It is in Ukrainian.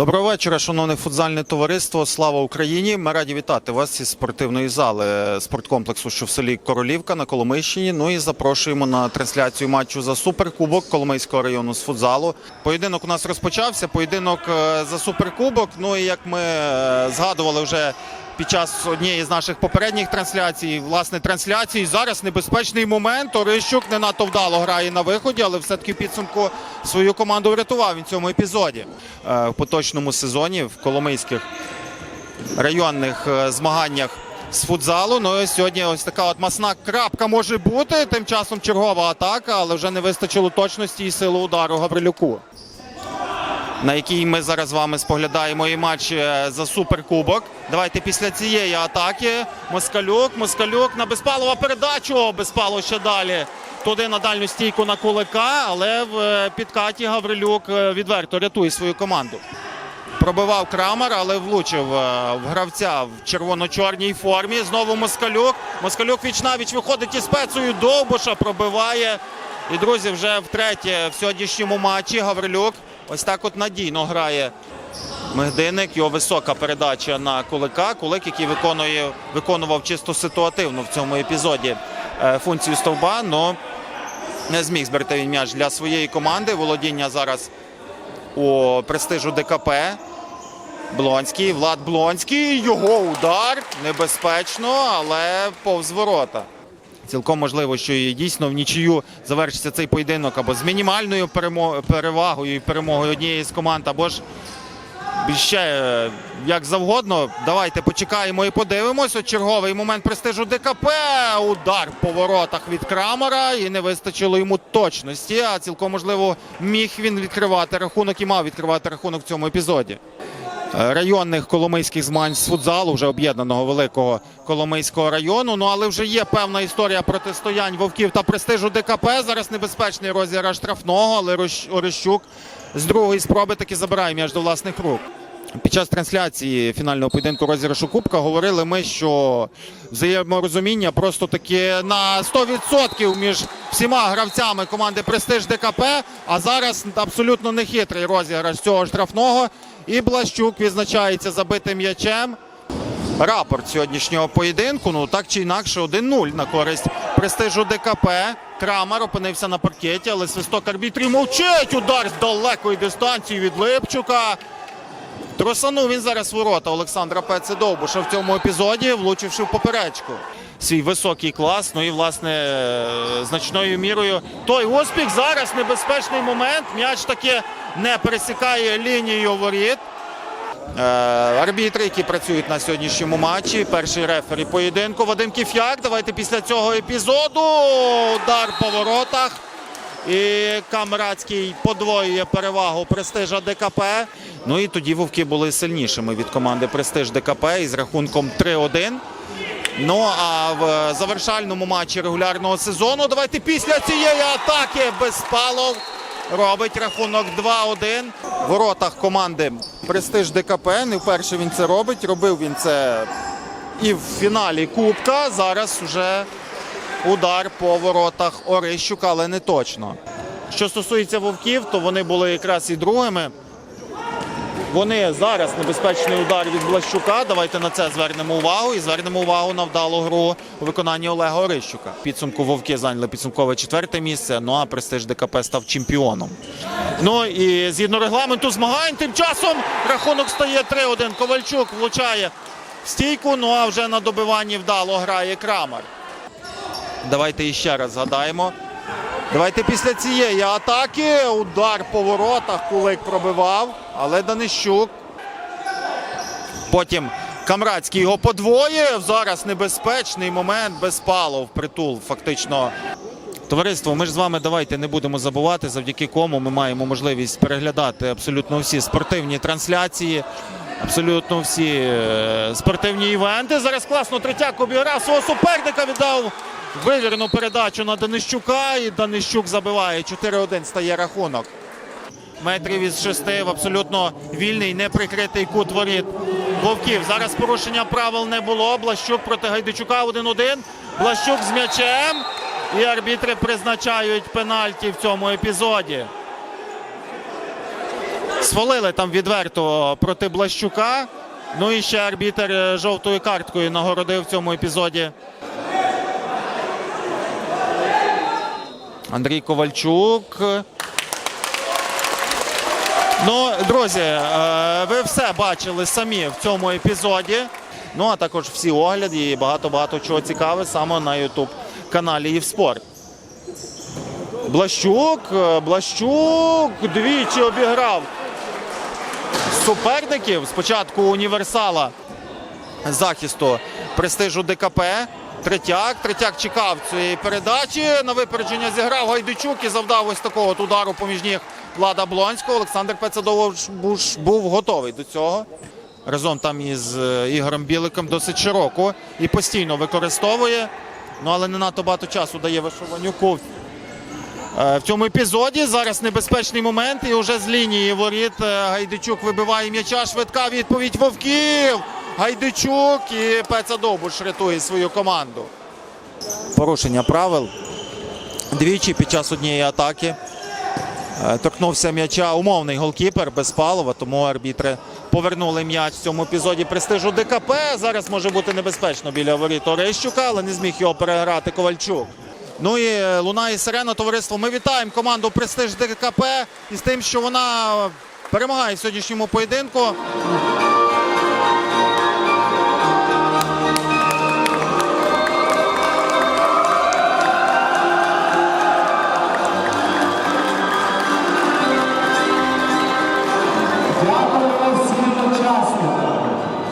Доброго вечора, шановне футзальне товариство. Слава Україні! Ми раді вітати вас із спортивної зали спорткомплексу, що в селі Королівка на Коломийщині. Ну і запрошуємо на трансляцію матчу за суперкубок Коломийського району з футзалу. Поєдинок у нас розпочався. Поєдинок е, за суперкубок. Ну і як ми е, згадували вже. Під час однієї з наших попередніх трансляцій, власне, трансляції зараз небезпечний момент. Орищук не надто вдало грає на виході, але все-таки підсумку свою команду врятував він в цьому епізоді. Е, В поточному сезоні в Коломийських районних е, змаганнях з футзалу. Ну і сьогодні ось така от масна крапка може бути. Тим часом чергова атака, але вже не вистачило точності і сили удару Гаврилюку. На який ми зараз з вами споглядаємо і матч е, за суперкубок. Давайте після цієї атаки Москалюк, Москалюк на Безпалова передачу. Безпалов ще далі. Туди на дальню стійку на кулика, але в е, підкаті Гаврилюк е, відверто рятує свою команду. Пробивав Крамер, але влучив в гравця в червоно-чорній формі. Знову Москалюк. Москалюк віч-навіч виходить із спецею Довбуша, пробиває. І, друзі, вже втретє в сьогоднішньому матчі Гаврилюк ось так от надійно грає Мигдиник. Його висока передача на Кулика. Кулик, який виконує, виконував чисто ситуативно в цьому епізоді е, функцію стовба, але не зміг зберегти він м'яч для своєї команди. Володіння зараз у престижу ДКП. Блонський, Влад Блонський. Його удар небезпечно, але повз ворота. Цілком можливо, що дійсно в нічию завершиться цей поєдинок або з мінімальною перевагою і перемогою однієї з команд, або ж ще е, як завгодно. Давайте почекаємо і подивимось. От черговий момент престижу ДКП. Удар по воротах від Крамера. І не вистачило йому точності. А цілком можливо міг він відкривати рахунок і мав відкривати рахунок в цьому епізоді. Е, Районних коломийських змагань з футзалу, вже об'єднаного великого Коломийського району. Ну але вже є певна історія протистоянь вовків та престижу ДКП. Зараз небезпечний розіграш штрафного, але Орищук з другої спроби таки забирає м'яч до власних рук. Під час трансляції фінального поєдинку розіграшу Кубка говорили ми, що взаєморозуміння просто таки на 100% між всіма гравцями команди Престиж ДКП. А зараз абсолютно нехитрий розіграш цього штрафного. І Блащук відзначається забитим м'ячем. Рапорт сьогоднішнього поєдинку. Ну так чи інакше 1-0 на користь престижу ДКП. Крамер опинився на паркеті, але свисток арбітрів мовчить. Удар з далекої дистанції від Липчука. Тросанув він зараз ворота Олександра Пеце Довбуша в цьому епізоді, влучивши в поперечку. Свій високий клас. Ну і власне е, значною мірою той успіх. Зараз небезпечний момент. М'яч таки не пересікає лінію воріт. Е, Арбітри, які працюють на сьогоднішньому матчі. Перший рефері поєдинку. Вадим Кіф'як. Давайте після цього епізоду. Удар по воротах. І Камрадський подвоює перевагу престижа ДКП. Ну і тоді вовки були сильнішими від команди Престиж ДКП із рахунком 3-1. Ну а в завершальному матчі регулярного сезону давайте після цієї атаки Безпалов робить рахунок 2-1. В воротах команди Престиж ДКП. Не вперше він це робить. Робив він це і в фіналі Кубка. Зараз вже удар по воротах Орищука, але не точно. Що стосується вовків, то вони були якраз і другими. Вони зараз небезпечний удар від Блащука. Давайте на це звернемо увагу і звернемо увагу на вдалу гру у виконанні Олега Орищука. Підсумку вовки зайняли підсумкове четверте місце. Ну а престиж ДКП став чемпіоном. Ну і згідно регламенту змагань, тим часом рахунок стає 3-1. Ковальчук влучає в стійку. Ну а вже на добиванні вдало грає Крамер. Давайте іще раз згадаємо. Давайте після цієї атаки удар по воротах. Кулик пробивав, але Данищук. Потім Камрадський його подвоїв. Зараз небезпечний момент. Безпалов притул фактично. Товариство, ми ж з вами давайте не будемо забувати, завдяки кому ми маємо можливість переглядати абсолютно всі спортивні трансляції, абсолютно всі е, спортивні івенти. Зараз класно Третяк обіграв свого суперника, віддав вивірену передачу на Данищука. І Данищук забиває. 4-1 стає рахунок. Метрів із шести в абсолютно вільний, неприкритий кут воріт вовків. Зараз порушення правил не було. Блащук проти Гайдучука 1-1. Блащук з м'ячем. І арбітри призначають пенальті в цьому епізоді. свалили там відверто проти Блащука. Ну і ще арбітер е, жовтою карткою нагородив в цьому епізоді. Андрій Ковальчук. Ну, друзі, е, ви все бачили самі в цьому епізоді. Ну, а також всі огляди і багато-багато чого цікаве саме на YouTube каналі Євспорт. Блащук, е, Блащук двічі обіграв суперників. Спочатку універсала захисту престижу ДКП. Третяк. Третяк чекав цієї передачі. На випередження зіграв Гайдучук і завдав ось такого удару поміж ніг Влада Блонського. Олександр Пецадович буш- був готовий до цього. Разом там із е, Ігорем Біликом досить широко і постійно використовує. Ну але не надто багато часу дає Вишованюку Е, В цьому епізоді зараз небезпечний момент, і вже з лінії воріт е, Гайдичук вибиває м'яча. Швидка відповідь Вовків. Гайдичук і Пеца Довбуш рятує свою команду. Порушення правил. Двічі під час однієї атаки. Е, Торкнувся м'яча умовний голкіпер Безпалова, тому арбітри повернули м'яч в цьому епізоді престижу ДКП. Зараз може бути небезпечно біля воріт Орищука, але не зміг його переграти Ковальчук. Ну і е, лунає сирена, товариство. Ми вітаємо команду Престиж ДКП із тим, що вона перемагає в сьогоднішньому поєдинку.